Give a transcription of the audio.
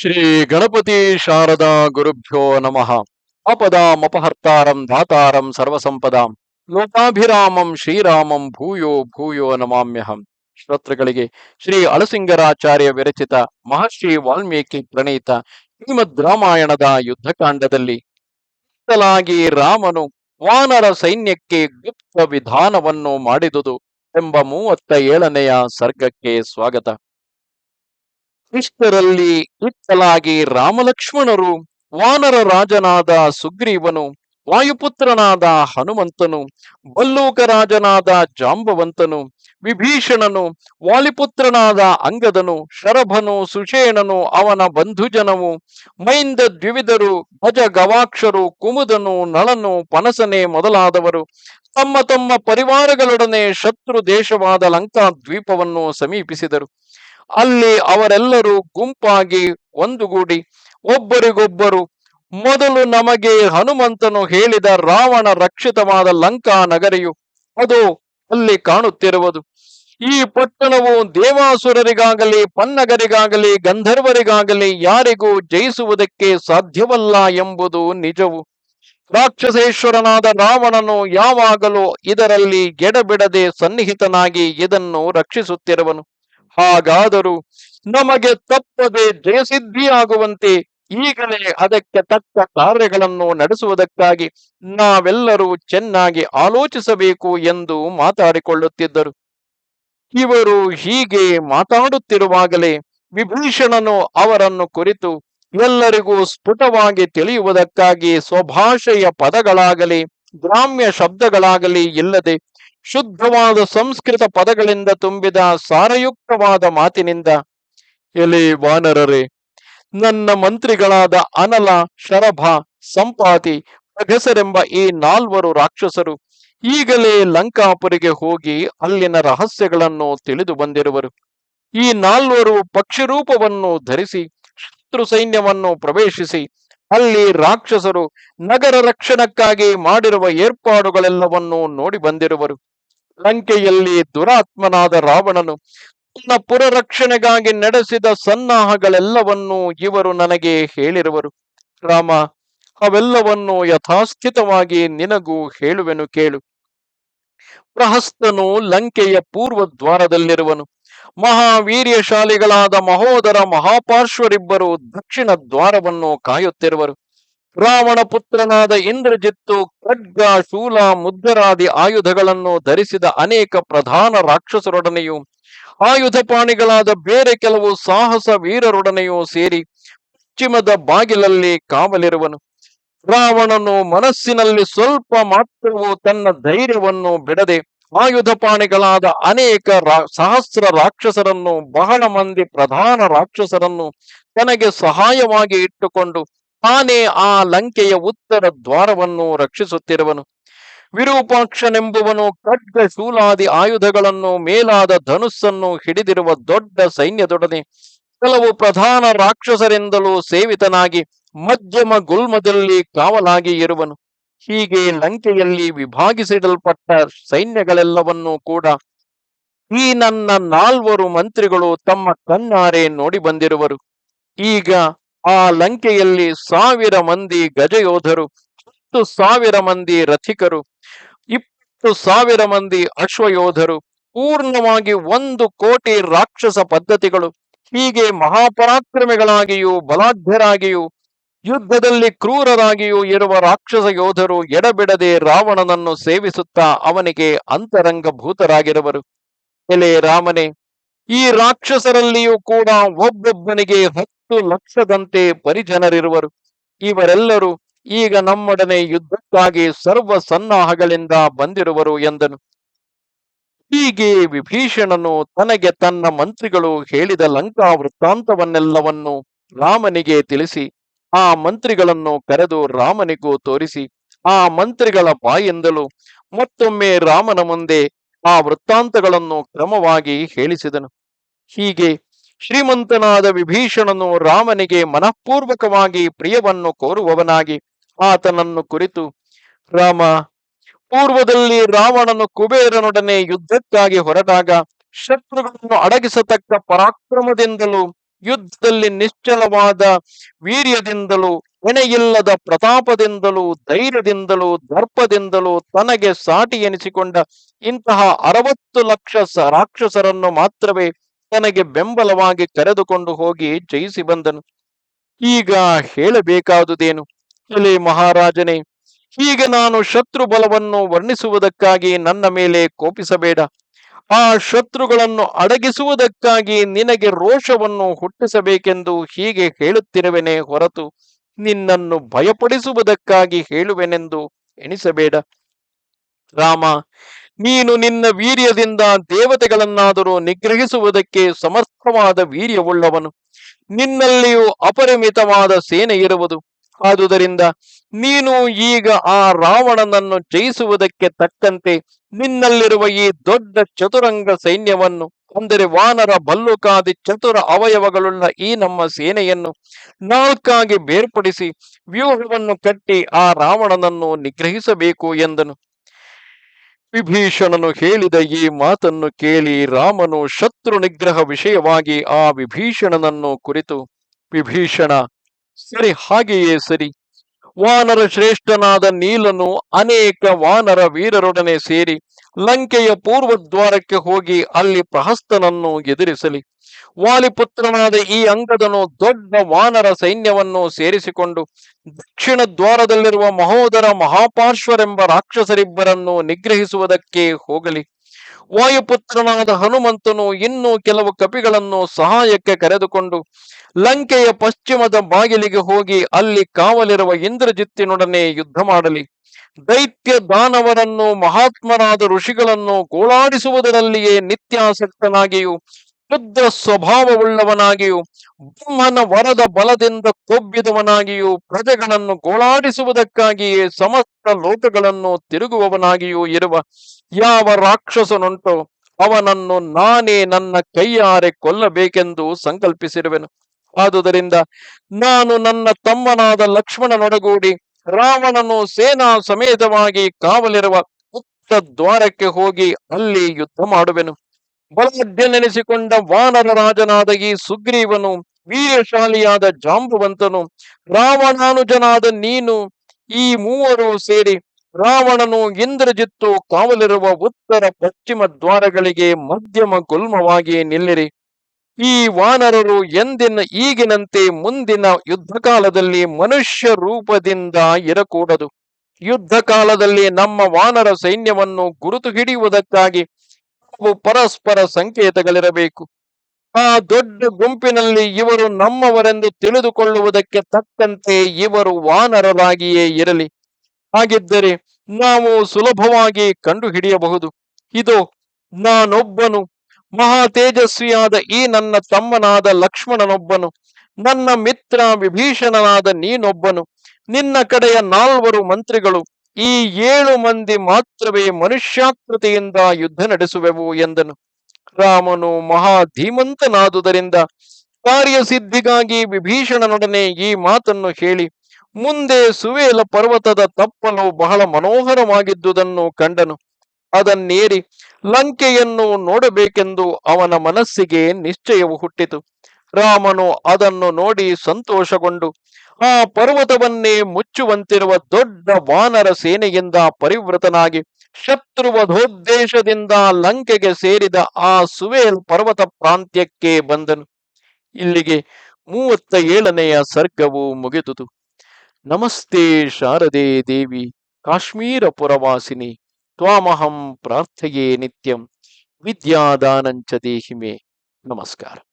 ಶ್ರೀ ಗಣಪತಿ ಶಾರದಾ ಗುರುಭ್ಯೋ ನಮಃ. ಅಪದಾಮಪಹರ್ತಾರಂ ಧಾತಾರಂ ಸರ್ವಸಂಪದಾಂ. ಲೋಕಾಭಿರಾಮಂ ಶ್ರೀರಾಮಂ ಭೂಯೋ ಭೂಯೋ ನಮಾಮ್ಯಹಂ. ಶ್ರೋತೃಗಳಿಗೆ ಶ್ರೀ ಅಳಸಿಂಗರಾಚಾರ್ಯ ವಿರಚಿತ ಮಹರ್ಷಿ ವಾಲ್ಮೀಕಿ ಪ್ರಣೀತ ಶ್ರೀಮದ್ ರಾಮಾಯಣದ ಯುದ್ಧಕಾಂಡದಲ್ಲಿ ಲಾಗಿ ರಾಮನು ವಾನರ ಸೈನ್ಯಕ್ಕೆ ಗುಪ್ತ ವಿಧಾನವನ್ನು ಮಾಡಿದುದು ಎಂಬ ಮೂವತ್ತ ಏಳನೆಯ ಸರ್ಗಕ್ಕೆ ಸ್ವಾಗತ. ಇಷ್ಟರಲ್ಲಿ ಇತ್ತಲಾಗಿ ರಾಮಲಕ್ಷ್ಮಣರು, ವಾನರ ರಾಜನಾದ ಸುಗ್ರೀವನು, ವಾಯುಪುತ್ರನಾದ ಹನುಮಂತನು ಬಲ್ಲೂಕ ರಾಜನಾದ ಜಾಂಬವಂತನು, ವಿಭೀಷಣನು, ವಾಲಿಪುತ್ರನಾದ ಅಂಗದನು, ಶರಭನು, ಸುಷೇಣನು, ಅವನ ಬಂಧುಜನವು, ಮೈಂದ ದ್ವಿವಿಧರು ಭಜ ಗವಾಕ್ಷರು, ಕುಮುದನು, ನಳನು, ಪನಸನೆ ಮೊದಲಾದವರು, ತಮ್ಮ ತಮ್ಮ ಪರಿವಾರಗಳೊಡನೆ ಶತ್ರು ದೇಶವಾದ ಲಂಕಾ ದ್ವೀಪವನ್ನು ಸಮೀಪಿಸಿದರು. ಅಲ್ಲಿ ಅವರೆಲ್ಲರೂ ಗುಂಪಾಗಿ ಒಂದುಗೂಡಿ ಒಬ್ಬರಿಗೊಬ್ಬರು, ಮೊದಲು ನಮಗೆ ಹನುಮಂತನು ಹೇಳಿದ ರಾವಣ ರಕ್ಷಿತವಾದ ಲಂಕಾ ನಗರಿಯು ಅದು ಅಲ್ಲಿ ಕಾಣುತ್ತಿರುವುದು. ಈ ಪಟ್ಟಣವು ದೇವಾಸುರರಿಗಾಗಲಿ, ಪನ್ನಗರಿಗಾಗಲಿ, ಗಂಧರ್ವರಿಗಾಗಲಿ ಯಾರಿಗೂ ಜಯಿಸುವುದಕ್ಕೆ ಸಾಧ್ಯವಲ್ಲ ಎಂಬುದು ನಿಜವು. ರಾಕ್ಷಸೇಶ್ವರನಾದ ರಾವಣನು ಯಾವಾಗಲೂ ಇದರಲ್ಲಿ ಎಡಬಿಡದೆ ಸನ್ನಿಹಿತನಾಗಿ ಇದನ್ನು ರಕ್ಷಿಸುತ್ತಿರುವನು. ಹಾಗಾದರೂ ನಮಗೆ ತಪ್ಪದೆ ಜಯಸಿದ್ಧಿಯಾಗುವಂತೆ ಈಗಲೇ ಅದಕ್ಕೆ ತಕ್ಕ ಕಾರ್ಯಗಳನ್ನು ನಡೆಸುವುದಕ್ಕಾಗಿ ನಾವೆಲ್ಲರೂ ಚೆನ್ನಾಗಿ ಆಲೋಚಿಸಬೇಕು ಎಂದು ಮಾತಾಡಿಕೊಳ್ಳುತ್ತಿದ್ದರು. ಇವರು ಹೀಗೆ ಮಾತಾಡುತ್ತಿರುವಾಗಲೇ ವಿಭೀಷಣನು ಅವರನ್ನು ಕುರಿತು ಎಲ್ಲರಿಗೂ ಸ್ಫುಟವಾಗಿ ತಿಳಿಯುವುದಕ್ಕಾಗಿ ಸ್ವಭಾಷೆಯ ಪದಗಳಾಗಲಿ, ಗ್ರಾಮ್ಯ ಶಬ್ದಗಳಾಗಲಿ ಇಲ್ಲದೆ ಶುದ್ಧವಾದ ಸಂಸ್ಕೃತ ಪದಗಳಿಂದ ತುಂಬಿದ ಸಾರಯುಕ್ತವಾದ ಮಾತಿನಿಂದ ಎಲೆ ವಾನರರೇ, ನನ್ನ ಮಂತ್ರಿಗಳಾದ ಅನಲ, ಶರಭ, ಸಂಪಾತಿ ಪ್ರಗಸರೆಂಬ ಈ ನಾಲ್ವರು ರಾಕ್ಷಸರು ಈಗಲೇ ಲಂಕಾಪುರಿಗೆ ಹೋಗಿ ಅಲ್ಲಿನ ರಹಸ್ಯಗಳನ್ನು ತಿಳಿದು ಬಂದಿರುವರು. ಈ ನಾಲ್ವರು ಪಕ್ಷಿರೂಪವನ್ನು ಧರಿಸಿ, ಶತ್ರು ಸೈನ್ಯವನ್ನು ಪ್ರವೇಶಿಸಿ ಅಲ್ಲಿ ರಾಕ್ಷಸರು ನಗರ ರಕ್ಷಣಕ್ಕಾಗಿ ಮಾಡಿರುವ ಏರ್ಪಾಡುಗಳೆಲ್ಲವನ್ನೂ ನೋಡಿ ಬಂದಿರುವರು. ಲಂಕೆಯಲ್ಲಿ ದುರಾತ್ಮನಾದ ರಾವಣನು ತನ್ನ ಪುರರಕ್ಷಣೆಗಾಗಿ ನಡೆಸಿದ ಸನ್ನಾಹಗಳೆಲ್ಲವನ್ನೂ ಇವರು ನನಗೆ ಹೇಳಿರುವರು. ರಾಮ, ಅವೆಲ್ಲವನ್ನು ಯಥಾಸ್ಥಿತವಾಗಿ ನಿನಗೂ ಹೇಳುವೆನು ಕೇಳು. ಪ್ರಹಸ್ತನು ಲಂಕೆಯ ಪೂರ್ವ ದ್ವಾರದಲ್ಲಿರುವನು ಮಹಾವೀರ್ಯಶಾಲಿಗಳಾದ ಮಹೋದರ ಮಹಾಪಾರ್ಶ್ವರಿಬ್ಬರು ದಕ್ಷಿಣ ದ್ವಾರವನ್ನು ಕಾಯುತ್ತಿರುವರು. ರಾವಣ ಪುತ್ರನಾದ ಇಂದ್ರಜಿತ್ತು, ಖಡ್ಗ, ಶೂಲ ಮುದ್ದರಾದಿ ಆಯುಧಗಳನ್ನು ಧರಿಸಿದ ಅನೇಕ ಪ್ರಧಾನ ರಾಕ್ಷಸರೊಡನೆಯೂ, ಆಯುಧ ಪಾಣಿಗಳಾದ ಬೇರೆ ಕೆಲವು ಸಾಹಸ ವೀರರೊಡನೆಯೂ ಸೇರಿ ಪಶ್ಚಿಮದ ಬಾಗಿಲಲ್ಲಿ ಕಾವಲಿರುವನು. ರಾವಣನು ಮನಸ್ಸಿನಲ್ಲಿ ಸ್ವಲ್ಪ ಮಾತ್ರವೂ ತನ್ನ ಧೈರ್ಯವನ್ನು ಬಿಡದೆ ಆಯುಧ ಪಾಣಿಗಳಾದ ಅನೇಕ ಸಹಸ್ರ ರಾಕ್ಷಸರನ್ನು, ಬಹಳ ಮಂದಿ ಪ್ರಧಾನ ರಾಕ್ಷಸರನ್ನು ತನಗೆ ಸಹಾಯವಾಗಿ ಇಟ್ಟುಕೊಂಡು ತಾನೇ ಆ ಲಂಕೆಯ ಉತ್ತರ ದ್ವಾರವನ್ನು ರಕ್ಷಿಸುತ್ತಿರುವನು. ವಿರೂಪಾಕ್ಷನೆಂಬುವನು ಖಡ್ಗ ಶೂಲಾದಿ ಆಯುಧಗಳನ್ನು, ಮೇಲಾದ ಧನುಸ್ಸನ್ನು ಹಿಡಿದಿರುವ ದೊಡ್ಡ ಸೈನ್ಯದೊಡನೆ ಕೆಲವು ಪ್ರಧಾನ ರಾಕ್ಷಸರಿಂದಲೂ ಸೇವಿತನಾಗಿ ಮಧ್ಯಮ ಗುಲ್ಮದಲ್ಲಿ ಕಾವಲಾಗಿ ಇರುವನು. ಹೀಗೆ ಲಂಕೆಯಲ್ಲಿ ವಿಭಾಗಿಸಿಡಲ್ಪಟ್ಟ ಸೈನ್ಯಗಳೆಲ್ಲವನ್ನೂ ಕೂಡ ಈ ನನ್ನ ನಾಲ್ವರು ಮಂತ್ರಿಗಳು ತಮ್ಮ ಕಣ್ಣಾರೆ ನೋಡಿ ಬಂದಿರುವರು. ಈಗ ಆ ಲಂಕೆಯಲ್ಲಿ ಸಾವಿರ ಮಂದಿ ಗಜಯೋಧರು, ಹತ್ತು ಸಾವಿರ ಮಂದಿ ರಥಿಕರು, ಇಪ್ಪತ್ತು ಸಾವಿರ ಮಂದಿ ಅಶ್ವಯೋಧರು, ಪೂರ್ಣವಾಗಿ ಒಂದು ಕೋಟಿ ರಾಕ್ಷಸ ಪದ್ಧತಿಗಳು, ಹೀಗೆ ಮಹಾಪರಾಕ್ರಮಿಗಳಾಗಿಯೂ ಬಲಾಢ್ಯರಾಗಿಯೂ ಯುದ್ಧದಲ್ಲಿ ಕ್ರೂರರಾಗಿಯೂ ಇರುವ ರಾಕ್ಷಸ ಯೋಧರು ಎಡಬಿಡದೆ ರಾವಣನನ್ನು ಸೇವಿಸುತ್ತಾ ಅವನಿಗೆ ಅಂತರಂಗ ಭೂತರಾಗಿರುವರು ಎಲೆ ರಾಮನೇ, ಈ ರಾಕ್ಷಸರಲ್ಲಿಯೂ ಕೂಡ ಒಬ್ಬೊಬ್ಬನಿಗೆ ಹತ್ತು ಲಕ್ಷದಂತೆ ಪರಿಜನರಿರುವರು. ಇವರೆಲ್ಲರೂ ಈಗ ನಮ್ಮೊಡನೆ ಯುದ್ಧಕ್ಕಾಗಿ ಸರ್ವ ಸನ್ನಾಹಗಳಿಂದ ಬಂದಿರುವರು ಎಂದನು. ಹೀಗೆ ವಿಭೀಷಣನು ತನಗೆ ತನ್ನ ಮಂತ್ರಿಗಳು ಹೇಳಿದ ಲಂಕಾ ವೃತ್ತಾಂತವನ್ನೆಲ್ಲವನ್ನು ರಾಮನಿಗೆ ತಿಳಿಸಿ ಆ ಮಂತ್ರಿಗಳನ್ನು ಕರೆದು ರಾಮನಿಗೂ ತೋರಿಸಿ, ಆ ಮಂತ್ರಿಗಳ ಬಾಯಿಂದಲೂ ಮತ್ತೊಮ್ಮೆ ರಾಮನ ಮುಂದೆ ಆ ವೃತ್ತಾಂತಗಳನ್ನು ಕ್ರಮವಾಗಿ ಹೇಳಿಸಿದನು. ಹೀಗೆ ಶ್ರೀಮಂತನಾದ ವಿಭೀಷಣನು ರಾಮನಿಗೆ ಮನಃಪೂರ್ವಕವಾಗಿ ಪ್ರಿಯವನ್ನು ಕೋರುವವನಾಗಿ ಆತನನ್ನು ಕುರಿತು, ರಾಮ, ಪೂರ್ವದಲ್ಲಿ ರಾವಣನು ಕುಬೇರನೊಡನೆ ಯುದ್ಧಕ್ಕಾಗಿ ಹೊರಟಾಗ ಶತ್ರುಗಳನ್ನು ಅಡಗಿಸತಕ್ಕ ಪರಾಕ್ರಮದಿಂದಲೂ ಯುದ್ಧದಲ್ಲಿ ನಿಶ್ಚಲವಾದ ವೀರ್ಯದಿಂದಲೂ ಎಣೆಯಿಲ್ಲದ ಪ್ರತಾಪದಿಂದಲೂ, ಧೈರ್ಯದಿಂದಲೂ, ದರ್ಪದಿಂದಲೂ ತನಗೆ ಸಾಟಿ ಎನಿಸಿಕೊಂಡ ಇಂತಹ ಅರವತ್ತು ಲಕ್ಷ ರಾಕ್ಷಸರನ್ನು ಮಾತ್ರವೇ ತನಗೆ ಬೆಂಬಲವಾಗಿ ಕರೆದುಕೊಂಡು ಹೋಗಿ ಜಯಿಸಿ ಬಂದನು. ಈಗ ಹೇಳಬೇಕಾದುದೇನು? ಎಲೆ ಮಹಾರಾಜನೇ, ಹೀಗೆ ನಾನು ಶತ್ರು ಬಲವನ್ನು ವರ್ಣಿಸುವುದಕ್ಕಾಗಿ ನನ್ನ ಮೇಲೆ ಕೋಪಿಸಬೇಡ. ಆ ಶತ್ರುಗಳನ್ನು ಅಡಗಿಸುವುದಕ್ಕಾಗಿ ನಿನಗೆ ರೋಷವನ್ನು ಹುಟ್ಟಿಸಬೇಕೆಂದು ಹೀಗೆ ಹೇಳುತ್ತಿರುವೆನೆ ಹೊರತು ನಿನ್ನನ್ನು ಭಯಪಡಿಸುವುದಕ್ಕಾಗಿ ಹೇಳುವೆನೆಂದು ಎಣಿಸಬೇಡ. ರಾಮ, ನೀನು ನಿನ್ನ ವೀರ್ಯದಿಂದ ದೇವತೆಗಳನ್ನಾದರೂ ನಿಗ್ರಹಿಸುವುದಕ್ಕೆ ಸಮರ್ಥವಾದ ವೀರ್ಯವುಳ್ಳವನು. ನಿನ್ನಲ್ಲಿಯೂ ಅಪರಿಮಿತವಾದ ಸೇನೆ ಇರುವುದು. ಆದುದರಿಂದ ನೀನು ಈಗ ಆ ರಾವಣನನ್ನು ಜಯಿಸುವುದಕ್ಕೆ ತಕ್ಕಂತೆ ನಿನ್ನಲ್ಲಿರುವ ಈ ದೊಡ್ಡ ಚತುರಂಗ ಸೈನ್ಯವನ್ನು, ಅಂದರೆ ವಾನರ ಬಲ್ಲುಕಾದಿ ಚತುರ ಅವಯವಗಳುಳ್ಳ ಈ ನಮ್ಮ ಸೇನೆಯನ್ನು ನಾಲ್ಕಾಗಿ ಬೇರ್ಪಡಿಸಿ ವ್ಯೂಹವನ್ನು ಕಟ್ಟಿ ಆ ರಾವಣನನ್ನು ನಿಗ್ರಹಿಸಬೇಕು ಎಂದನು. ವಿಭೀಷಣನು ಹೇಳಿದ ಈ ಮಾತನ್ನು ಕೇಳಿ ರಾಮನು ಶತ್ರು ನಿಗ್ರಹ ವಿಷಯವಾಗಿ ಆ ವಿಭೀಷಣನನ್ನು ಕುರಿತು, ವಿಭೀಷಣ ಸರಿ, ಹಾಗೆಯೇ ಸರಿ. ವಾನರ ಶ್ರೇಷ್ಠನಾದ ನೀಲನು ಅನೇಕ ವಾನರ ವೀರರೊಡನೆ ಸೇರಿ ಲಂಕೆಯ ಪೂರ್ವ ದ್ವಾರಕ್ಕೆ ಹೋಗಿ ಅಲ್ಲಿ ಪ್ರಹಸ್ತನನ್ನು ಎದುರಿಸಲಿ. ವಾಲಿಪುತ್ರನಾದ ಈ ಅಂಗದನು ದೊಡ್ಡ ವಾನರ ಸೈನ್ಯವನ್ನು ಸೇರಿಸಿಕೊಂಡು ದಕ್ಷಿಣ ದ್ವಾರದಲ್ಲಿರುವ ಮಹೋದರ ಮಹಾಪಾರ್ಶ್ವರೆಂಬ ರಾಕ್ಷಸರಿಬ್ಬರನ್ನು ನಿಗ್ರಹಿಸುವುದಕ್ಕೆ ಹೋಗಲಿ. ವಾಯುಪುತ್ರನಾದ ಹನುಮಂತನು ಇನ್ನೂ ಕೆಲವು ಕಪಿಗಳನ್ನು ಸಹಾಯಕ್ಕೆ ಕರೆದುಕೊಂಡು ಲಂಕೆಯ ಪಶ್ಚಿಮದ ಬಾಗಿಲಿಗೆ ಹೋಗಿ ಅಲ್ಲಿ ಕಾವಲಿರುವ ಇಂದ್ರಜಿತ್ತಿನೊಡನೆ ಯುದ್ಧ ಮಾಡಲಿ. ದೈತ್ಯ ದಾನವರನ್ನು ಮಹಾತ್ಮರಾದ ಋಷಿಗಳನ್ನು ಗೋಳಾಡಿಸುವುದರಲ್ಲಿಯೇ ನಿತ್ಯಾಸಕ್ತನಾಗಿಯೂ ಶುದ್ಧ ಸ್ವಭಾವವುಳ್ಳವನಾಗಿಯೂ, ಬ್ರಹ್ಮನ ವರದ ಬಲದಿಂದ ಕೊಬ್ಬಿದವನಾಗಿಯೂ, ಪ್ರಜೆಗಳನ್ನು ಗೋಳಾಡಿಸುವುದಕ್ಕಾಗಿಯೇ ಸಮಸ್ತ ಲೋಕಗಳನ್ನು ತಿರುಗುವವನಾಗಿಯೂ ಇರುವ ಯಾವ ರಾಕ್ಷಸನುಂಟೋ ಅವನನ್ನು ನಾನೇ ನನ್ನ ಕೈಯಾರೆ ಕೊಲ್ಲಬೇಕೆಂದು ಸಂಕಲ್ಪಿಸಿರುವೆನು. ಆದುದರಿಂದ ನಾನು ನನ್ನ ತಮ್ಮನಾದ ಲಕ್ಷ್ಮಣನೊಡಗೂಡಿ ರಾವಣನು ಸೇನಾ ಸಮೇತವಾಗಿ ಕಾವಲಿರುವ ಉತ್ತರ ದ್ವಾರಕ್ಕೆ ಹೋಗಿ ಅಲ್ಲಿ ಯುದ್ಧ ಮಾಡುವೆನು. ಬಲಾಢ್ಯನೆನಿಸಿಕೊಂಡ ವಾನರ ರಾಜನಾದ ಈ ಸುಗ್ರೀವನು ವೀರಶಾಲಿಯಾದ ಜಾಂಬುವಂತನು, ರಾವಣಾನುಜನಾದ ನೀನು, ಈ ಮೂವರು ಸೇರಿ ರಾವಣನು ಇಂದ್ರಜಿತ್ತು ಕಾವಲಿರುವ ಉತ್ತರ ಪಶ್ಚಿಮ ದ್ವಾರಗಳಿಗೆ ಮಧ್ಯಮ ಗುಲ್ಮವಾಗಿ ನಿಲ್ಲಿರಿ. ಈ ವಾನರರು ಎಂದಿನ ಈಗಿನಂತೆ ಮುಂದಿನ ಯುದ್ಧ ಕಾಲದಲ್ಲಿ ಮನುಷ್ಯ ರೂಪದಿಂದ ಇರಕೂಡದು. ಯುದ್ಧ ಕಾಲದಲ್ಲಿ ನಮ್ಮ ವಾನರ ಸೈನ್ಯವನ್ನು ಗುರುತು ಹಿಡಿಯುವುದಕ್ಕಾಗಿ ಅವು ಪರಸ್ಪರ ಸಂಕೇತಗಳಿರಬೇಕು. ಆ ದೊಡ್ಡ ಗುಂಪಿನಲ್ಲಿ ಇವರು ನಮ್ಮವರೆಂದು ತಿಳಿದುಕೊಳ್ಳುವುದಕ್ಕೆ ತಕ್ಕಂತೆ ಇವರು ವಾನರರಾಗಿಯೇ ಇರಲಿ. ಹಾಗಿದ್ದರೆ ನಾವು ಸುಲಭವಾಗಿ ಕಂಡುಹಿಡಿಯಬಹುದು. ಇದು, ನಾನೊಬ್ಬನು ಮಹಾ ತೇಜಸ್ವಿಯಾದ ಈ ನನ್ನ ತಮ್ಮನಾದ ಲಕ್ಷ್ಮಣನೊಬ್ಬನು, ನನ್ನ ಮಿತ್ರ ವಿಭೀಷಣನಾದ ನೀನೊಬ್ಬನು, ನಿನ್ನ ಕಡೆಯ ನಾಲ್ವರು ಮಂತ್ರಿಗಳು ಈ ಏಳು ಮಂದಿ ಮಾತ್ರವೇ ಮನುಷ್ಯಾಕೃತಿಯಿಂದ ಯುದ್ಧ ನಡೆಸುವೆವು ಎಂದನು. ರಾಮನು ಮಹಾ ಧೀಮಂತನಾದುದರಿಂದ ಕಾರ್ಯಸಿದ್ಧಿಗಾಗಿ ವಿಭೀಷಣನೊಡನೆ ಈ ಮಾತನ್ನು ಹೇಳಿ, ಮುಂದೆ ಸುವೇಲ ಪರ್ವತದ ತಪ್ಪಲು ಬಹಳ ಮನೋಹರವಾಗಿದ್ದುದನ್ನು ಕಂಡನು. ಅದನ್ನೇರಿ ಲಂಕೆಯನ್ನು ನೋಡಬೇಕೆಂದು ಅವನ ಮನಸ್ಸಿಗೆ ನಿಶ್ಚಯವು ಹುಟ್ಟಿತು. ರಾಮನು ಅದನ್ನು ನೋಡಿ ಸಂತೋಷಗೊಂಡು, ಆ ಪರ್ವತವನ್ನೇ ಮುಚ್ಚುವಂತಿರುವ ದೊಡ್ಡ ವಾನರ ಸೇನೆಯಿಂದ ಪರಿವೃತನಾಗಿ ಶತ್ರುವಧೋದ್ದೇಶದಿಂದ ಲಂಕೆಗೆ ಸೇರಿದ ಆ ಸುವೇಲ್ ಪರ್ವತ ಪ್ರಾಂತ್ಯಕ್ಕೆ ಬಂದನು. ಇಲ್ಲಿಗೆ ಮೂವತ್ತ ಏಳನೆಯ ಸರ್ಗವು ಮುಗಿದುದು. ನಮಸ್ತೆ ಶಾರದೆ ದೇವಿ, ಕಾಶ್ಮೀರ ಪುರವಾಸಿನಿ, ತ್ವಾಮಹಂ ಪ್ರಾರ್ಥೆಯೇ ನಿತ್ಯಂ, ವಿದ್ಯಾದಾನಂಚ ದೇಹಿಮೆ. ನಮಸ್ಕಾರ.